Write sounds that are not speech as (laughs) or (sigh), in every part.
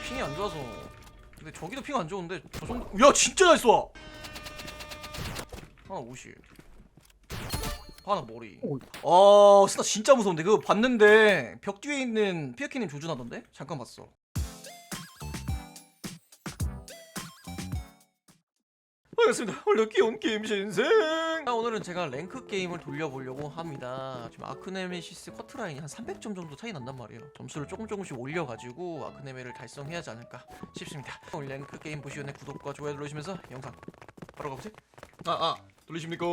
핑이 안 좋아서 근데 저기도 핑 안 좋은데 저 정도 야 진짜 잘 쏴! 하나 50 하나 머리 오. 아 스나 진짜 무서운데 그거 봤는데 벽 뒤에 있는 피어키님 조준하던데? 잠깐 봤어 반갑습니다. 오늘 귀여운 게임 신생. 아, 오늘은 제가 랭크 게임을 돌려보려고 합니다. 지금 아크네메시스 커트라인이 한 300점 정도 차이 난단 말이에요. 점수를 조금 조금씩 올려가지고 아크네메를 달성해야 하지 않을까 싶습니다. 오늘 랭크 게임 전에 구독과 좋아요 눌러주시면서 영상 바로 가보세요. 아, 아, 들리십니까?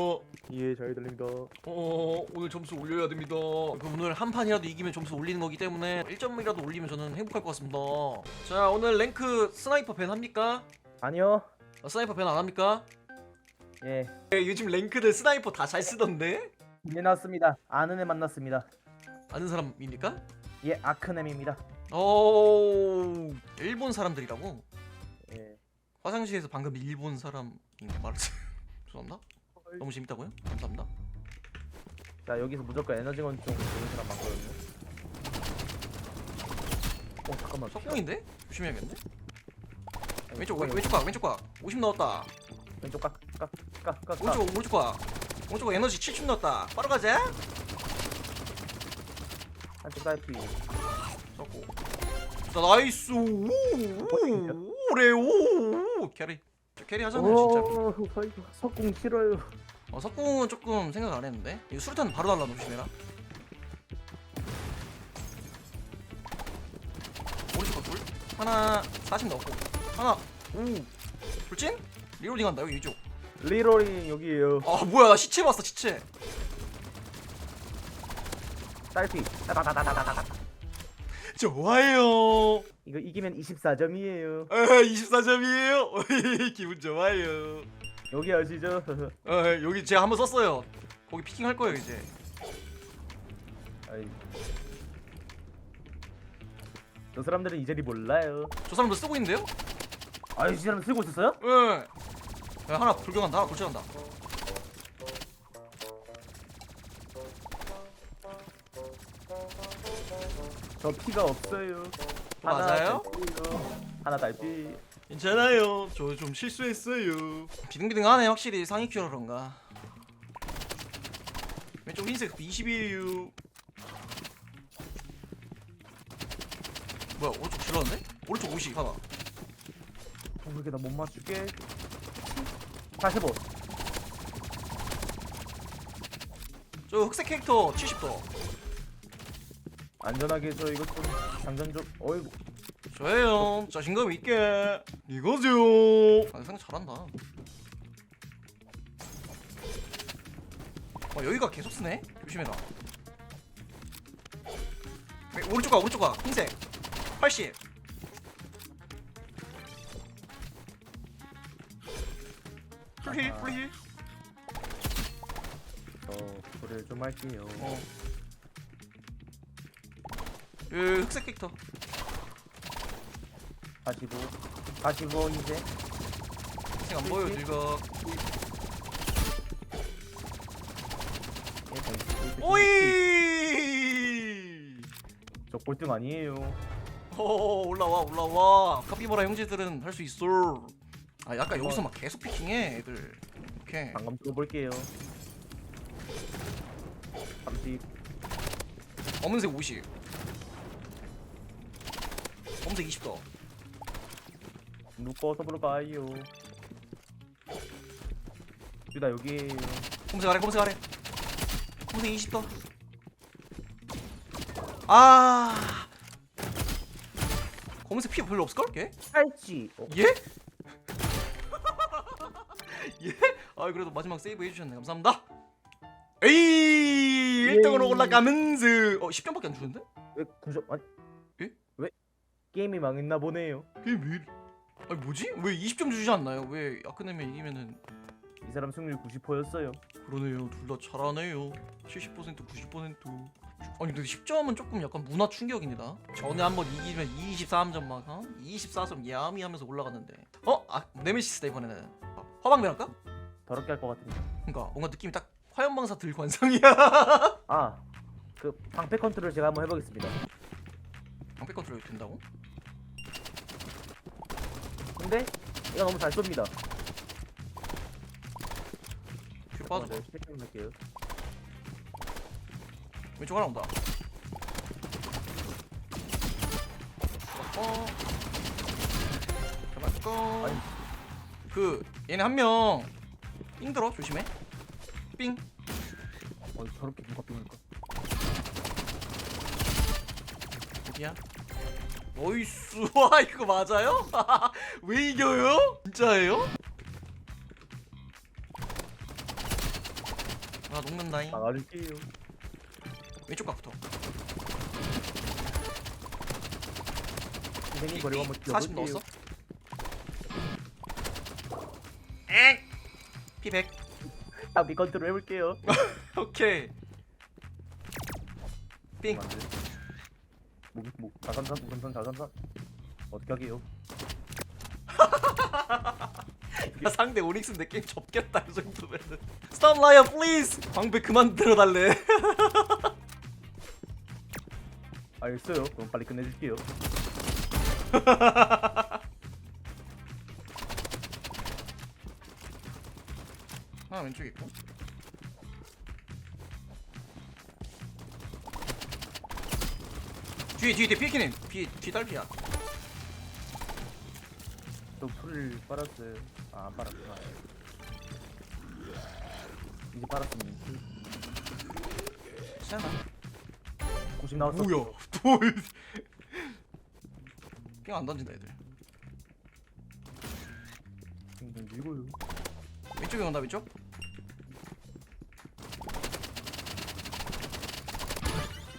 예, 잘 들립니다. 어, 오늘 점수 올려야 됩니다. 그 오늘 한 판이라도 이기면 점수 올리는 거기 때문에 1점이라도 올리면 저는 행복할 것 같습니다. 자, 오늘 랭크 스나이퍼 밴 합니까? 아니요. 어, 스나이퍼 밴안 합니까? 예, 네, 요즘 랭크들 스나이퍼 다 잘 쓰던데? 나왔습니다. 아는 애 만났습니다. 아는 사람입니까? 예, 아크넴입니다. 오, 일본 사람들이라고? 예. 화장실에서 방금 일본 사람인가 말했어요. (laughs) 죄송합니다. 너무 재밌다고요? 감사합니다. 자, 여기서 무조건 에너지 건총 보는 사람 많거든요. 어, 잠깐만. 석궁인데? 조심해야겠네. 왼쪽 그거는 왼쪽 각 왼쪽 각. 50 넣었다. 왼쪽 깍, 깍, 깍, 깍, 깍. 오른쪽 오른쪽 각. 오른쪽 각 에너지 70 넣었다. 바로 가자. 한쪽 딸피. 잡고. 자 나이스. 오, 오, 오래 오. 캐리. 저 캐리 하잖아요 진짜. 오, 아이고, 석궁 싫어요. 어, 석궁은 조금 생각 안 했는데. 이 수류탄 바로. 오른쪽 각 둘. 하나 40 넣었고. 하나 오. 돌진? 리로딩 한다 여기 이쪽. 리롤이 여기에요. 아 뭐야 나 시체 봤어 시체. 딸피. 따다다다다다다. 좋아요. 이거 이기면 24점이에요. 아, 24점이에요. 기분 좋아요. 여기 아시죠? (laughs) 어, 여기 제가 한번 썼어요. 거기 피킹 할 거예요 이제. 아이. 저 사람들은 이 자리 몰라요. 저 사람도 쓰고 있는데요? 아이, 이 사람 쓰고 있었어요? 예. 야, 하나 불경한다. 하나 돌진한다. 저 피가 없어요. 맞아요? 달피요. 하나 달피. 괜찮아요. 저 좀 실수했어요. 비등비등하네 확실히 상위 큐라 그런가. 왼쪽 흰색 20이에요. 뭐야 오른쪽 질렀네? 오른쪽 50 하나. 어, 그렇게 나 못 맞출게. 45. 저 흑색 캐릭터 70도. 안전하게 저 이것 좀 장전 좀. 어이구. 저예요. 자신감 있게. 이거죠. 아 생각 잘한다. 어 여기가 계속 쓰네. 조심해라. 왜, 오른쪽 가 오른쪽 가 흰색 80. 아하. 풀힐. 저 불을 좀 할게요. 어. 그 흑색 캐릭터. 45. 45 이제. 흰색 안 보여 늙어. 예, 오이. 저 꼴등 아니에요. 어 올라와 올라와 카피바라 형제들은 할 수 있어 아 약간 여기서 막 계속 피킹해 애들 이렇게 방금 들어볼게요. 30. 검은색 50 검은색 20도 묶어서 보러 가요. 유다 여기에요. 검은색 아래 검은색 아래 검은색 20도 아 검은색 피 별로 없을걸? 걔? 팔찌. 어, 예? 아 그래도 마지막 세이브 해주셨네 감사합니다 에이 1등으로 예이. 올라가면서 어 10점밖에 안 주는데? 왜 9점 아니? 예? 왜? 게임이 망했나 보네요. 이게 왜 아니 뭐지? 왜 20점 주지 않나요? 왜 아크네미 이기면은 이 사람 승률 90%였어요. 그러네요 둘 다 잘하네요 70% 90% 아니 근데 10점은 조금 약간 문화 충격입니다 전에 한번 이기면 23점 막 어? 24점 야미 하면서 올라갔는데 어? 아 네메시스다 이번에는 아, 화방배 할까? 더럽게 할 것 같은데. 그러니까 뭔가 느낌이 딱 화염방사 들 관상이야 (laughs) 아, 그 방패 컨트롤 제가 한번 해보겠습니다. 방패 컨트롤 된다고? 근데 얘가 너무 잘 쏩니다. 뒤로 빠져 네, 체킹 할게요. 왼쪽 하나 온다 어 잡았고 아니. 그 얘네 한 명 삥 들어 조심해 삥 어, 저렇게 누가 빙을까? 어디야? 어이스 (laughs) 와 이거 맞아요? (laughs) 왜 이겨요? 진짜예요? 아 녹는다잉 나가줄게요. 왼쪽 각부터 선생님 버리고 한번 40 뛰어볼게요. 넣었어? 엥! 피100 아, 미 컨트롤 해볼게요. (laughs) 오케이 삥 안 돼. 목, 목, 자간산, 우선산, 자간산. 어떻게 하게요? (laughs) 야, 상대 오닉스인데 게임 접겠다 이 정도면은 스탑 라이어 플리즈 방배 그만 들어달래 (laughs) 알겠어요. 그럼 빨리 끝내줄게요. 하나 왼쪽에 있고. 뒤에 뒤에 뒤에 피키님. 뒤에 뒤 딸피야. 저 풀을 빨았어요. 아, 안 빨았구나. 이제 빨았으면 세나? 90 나왔어. 뭐야? (laughs) 돌. 그냥 안 던진다 애들. 좀 밀고요. 왼쪽에 온다 왼쪽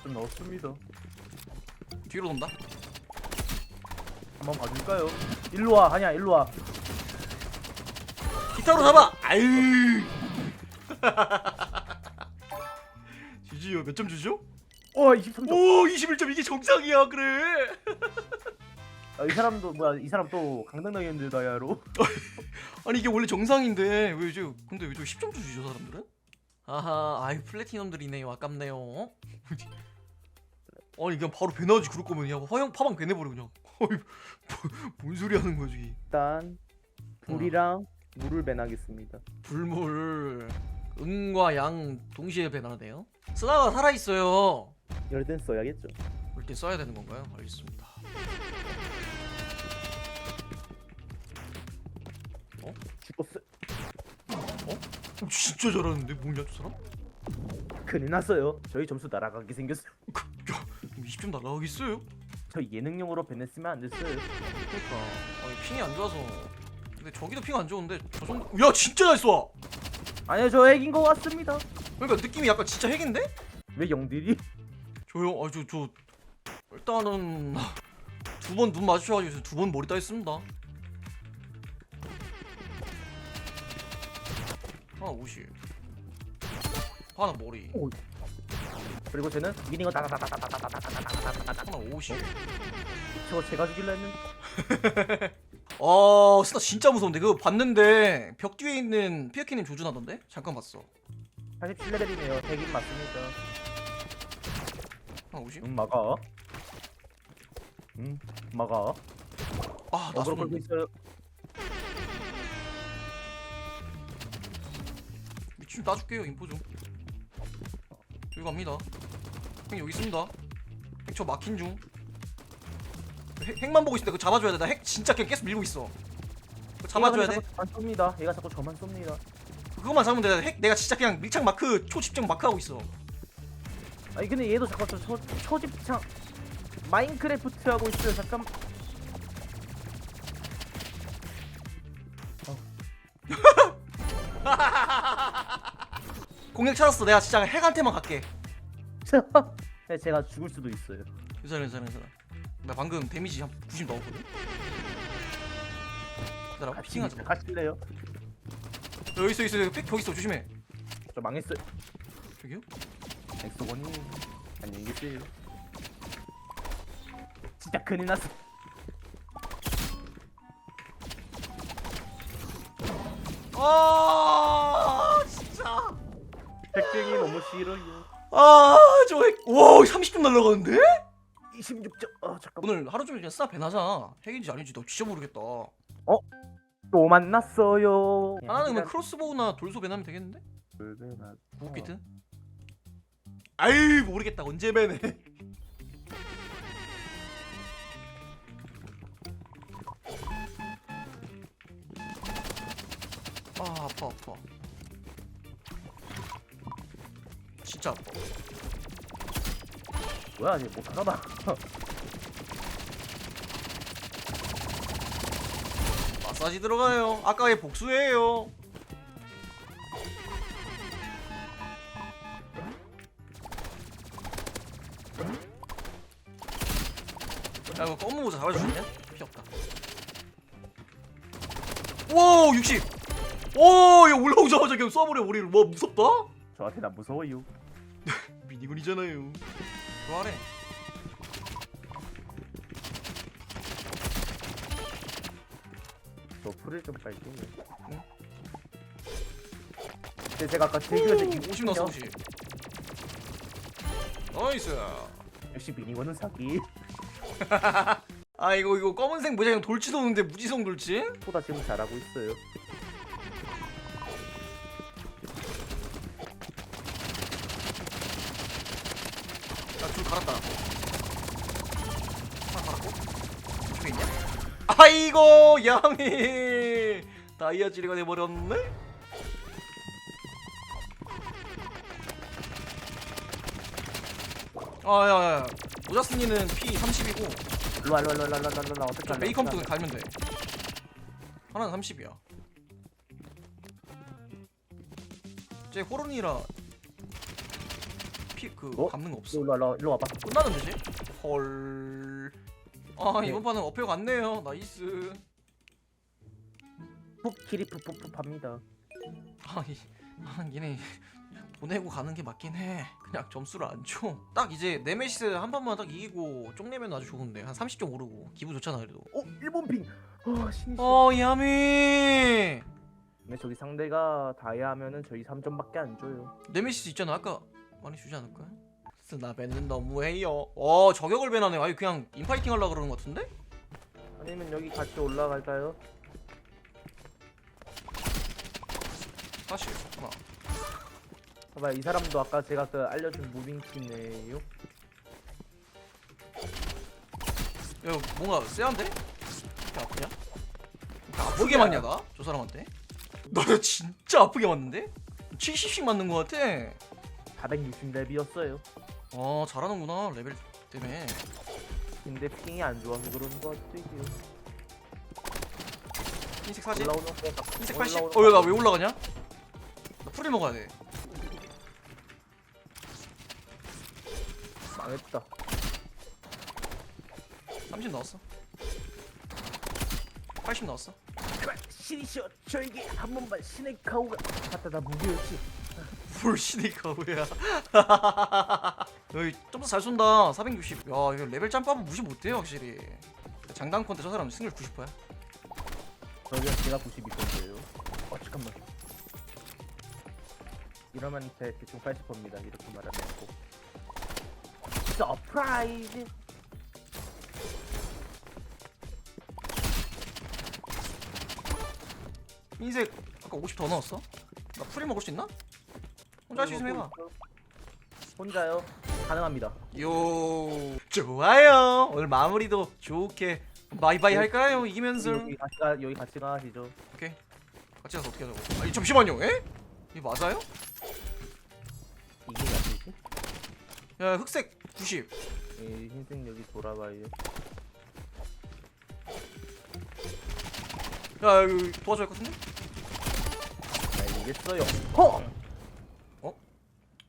좀 넣었습니다. 뒤로 돈다 한번 봐줄까요? 일로 와, 아니야, 일로 와. 기타로 잡아 아유 (laughs) 지지요 몇 점 주죠? 어, 23점. 오 21점 이게 정상이야 그래 (laughs) 아, 이 사람도 뭐야? 이 사람 또 강당당했는데 다야로. (laughs) 아니 이게 원래 정상인데 왜 이제 근데 왜 저 10점 주시죠 사람들은? 아하 아이 플래티넘들이네요 아깝네요 아니 그냥 바로 배나지 그럴 거면 그냥 화형 파방 배 내버려 그냥 (laughs) 어이 뭐, 뭔 소리 하는 거지 일단 불이랑 물을 배나겠습니다. 불물 음과 양 동시에 배나네요 쓰다가 살아있어요 이럴 땐 써야겠죠. 때 써야 되는 건가요? 알겠습니다 죽었어. 어, 진짜 잘하는데 뭐냐 저 사람? 큰일 났어요. 저희 점수 날아가게 생겼어요. (laughs) 야 20점 날라가겠어요? 저 예능용으로 배냈으면 안 됐어요. 그러니까 아니 핑이 안 좋아서 근데 저기도 핑 안 좋은데 저 정도 야 진짜 잘 쏴! 아니요, 저 핵인 것 같습니다. 그러니까 느낌이 약간 진짜 핵인데? 왜 영들이? 저요 아저 저 일단은 두 번 눈 마주쳐가지고 두 번 머리 따했습니다 하나 50 하나 머리 그리고 쟤는 미닝어 다다다다다다다다다다다다다다. 하나 50 저거 제가 죽일라 했는데. 어 스타 진짜 무서운데 그거 봤는데 벽 뒤에 있는 피어키님 조준하던데? 잠깐 봤어 47레벨이네요. 핵인 맞습니다. 하나 50? 응, 막아. 응, 막아. 아나 어그로 걸고 쏘는데 있어요. 미친 따줄게요 인포 좀 여기 갑니다 핵 여기 있습니다. 핵 저 막힌 중. 핵, 핵만 보고 때 그거 잡아줘야 돼 나 핵 진짜 그냥 계속 밀고 있어. 그거 잡아줘야 돼. 저만 쏩니다. 얘가 자꾸 저만 쏩니다. 그것만 잡으면 돼핵 내가 진짜 그냥 밀착 마크 초집중 마크 하고 있어. 아니 근데 얘도 자꾸 저 초, 초집창 마인크래프트 하고 있어요. 잠깐. (laughs) 공격 찾았어. 내가 진짜 핵한테만 갈게 (laughs) 네, 제가 죽을 수도 있어요. 괜찮아 괜찮아 괜찮아 나 방금 데미지 한 90 넣었거든 같이 피팅하지 마 가실래요? 여기 있어 있어 여기 거기 있어 조심해 저 망했어요. 저기요? 엑소건이 안녕히 계세요. 진짜 큰일 났어. 아 진짜 백쟁이 너무 싫어요. 아저 핵, 와 30분 날라가는데? 26점. 아 잠깐. 오늘 하루 종일 그냥 싸 배나자 핵인지 아닌지 너 진짜 모르겠다 또 만났어요. 하나는 그러면 크로스보우나 돌소벤 하면 되겠는데? 크로스. 구기든 아이 모르겠다 언제 배네 (laughs) 아 아파 아파 진짜 아파 뭐야 이제 못 하나 봐. 마사지 들어가요 아까의 복수예요 야 이거 검은 모자 잡아주겠냐? 피 없다 오 60! 오 이거 올라오자마자 그냥 쏴버려 우리를 뭐 무섭다? 저한테 나 무서워요. 미니건이잖아요 좋아하네 저 풀을 좀 빨리. 근데 제가 아까 즐겨서 50 나왔어 50 나이스 역시 미니건은 사기. (laughs) 아 이거 이거 검은색 모자 그냥 돌지도 오는데 무지성 돌지? 보다 지금 잘하고 있어요. 아이고 양이 다이아지리가 돼버렸네? 아야야 모자스니는 P 30이고 일로와 일로와 일로와 일로와 일로와 일로와 어떻게 할래? 메이컴도 갈면 돼 하나는 30이야 쟤 호른이라 피 그 어? 감는 거 없어 일로와 일로와 일로 와봐. 끝나는 데지? 헐. 아 네. 이번 판은 어필 갔네요. 나이스. 푹 길이 푹푹푹 합니다. 아, 이, 아 얘네 보내고 가는 게 맞긴 해. 그냥 점수를 안 줘. 딱 이제 네메시스 한 판만 딱 이기고 쪽내면 아주 좋은데 한 30점 오르고 기분 좋잖아 그래도. 어 일본 빙. 어 신이. 어 야미. 근데 저기 상대가 다이아 하면은 저희 3점밖에 안 줘요. 네메시스 있잖아 아까 많이 주지 않을까 요? 스나벤은 너무해요. 어 저격을 배나네. 아니 그냥 인파이팅 하려 고 그러는 것 같은데? 아니면 여기 같이 올라갈까요? 다시 하나. 봐봐 이 사람도 아까 제가 그 알려준 무빙키네요. 야 뭔가 쎄한데? 이렇게 아프냐? 이렇게 아프게 맞냐 나? 저 사람한테? 나 진짜 아프게 맞는데? 70씩 맞는 거 같아 460렙이었어요. 어 잘하는구나 레벨 때문에 근데 핑이 안 좋아서 그런 거 같아요. 흰색 40? 올라오는 거 같- 흰색 80? 올라오는 어왜 나거왜 올라가냐? 나 풀을 먹어야 돼 망했다. 30 나왔어 80 나왔어 신이시여 저에게 한 번만 신의 가오가 갖다 다 무기였지. 풀 시니까 뭐야 여기 좀더 잘 쏜다 460 야 이거 레벨 짬밥은 무시 못해요 확실히 장단컨 때저 사람 승률 90%야 저기가 제가 92%예요. 어 잠깐만. 이러면 대 대충 80%입니다. 이렇게 말하면 고 서프라이즈. 흰색 아까 50 더 넣었어? 나 풀이 먹을 수 있나? 혼자 할수 있으면 해봐 혼자요? 가능합니다. 요 좋아요 오늘 마무리도 좋게 바이바이 네. 할까요? 이기면서 여기 같이 가 여기 같이 가시죠. 오케이 같이 가서 어떻게 하자고 아니 잠시만요 에? 이거 맞아요? 이게 맞지? 야 흑색 90이 흰색 여기 돌아가요. 야 이거 도와줘야 할 것 같은데? 알겠어요. 허!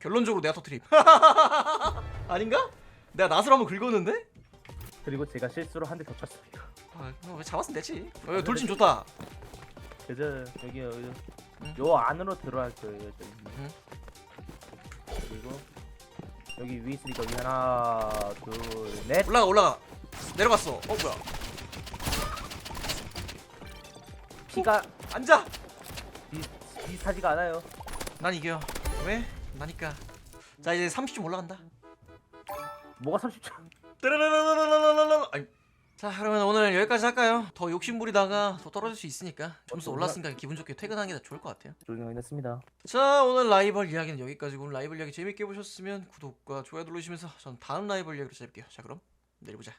결론적으로 내가 터트림 (laughs) 아닌가? 내가 낫을 한번 긁었는데? 그리고 제가 실수로 한 대 더 쳤습니다. 아, 왜 잡았으면 됐지 어, 돌진 좋다 그저 여기 여기 응. 요 안으로 들어갈 거예요. 저기. 응. 그리고 여기 위 있으니까 여기 하나 둘 넷. 올라가 올라가 내려갔어 어 뭐야 피가 앉아 비, 비슷하지가 않아요. 난 이겨 왜? 나니까. 자 이제 30점 올라간다. 뭐가 30초? 따라라라라라라라 아니 자 그러면 오늘 여기까지 할까요? 더 욕심부리다가 더 떨어질 수 있으니까 점수 올랐으니까 기분 좋게 퇴근하는 게 좋을 것 같아요. 조용히 하겠습니다. 자 오늘 라이벌 이야기는 여기까지고 오늘 라이벌 이야기 재밌게 보셨으면 구독과 좋아요 누르시면서 전 다음 라이벌 이야기로 찾아뵐게요. 자 그럼 내일 보자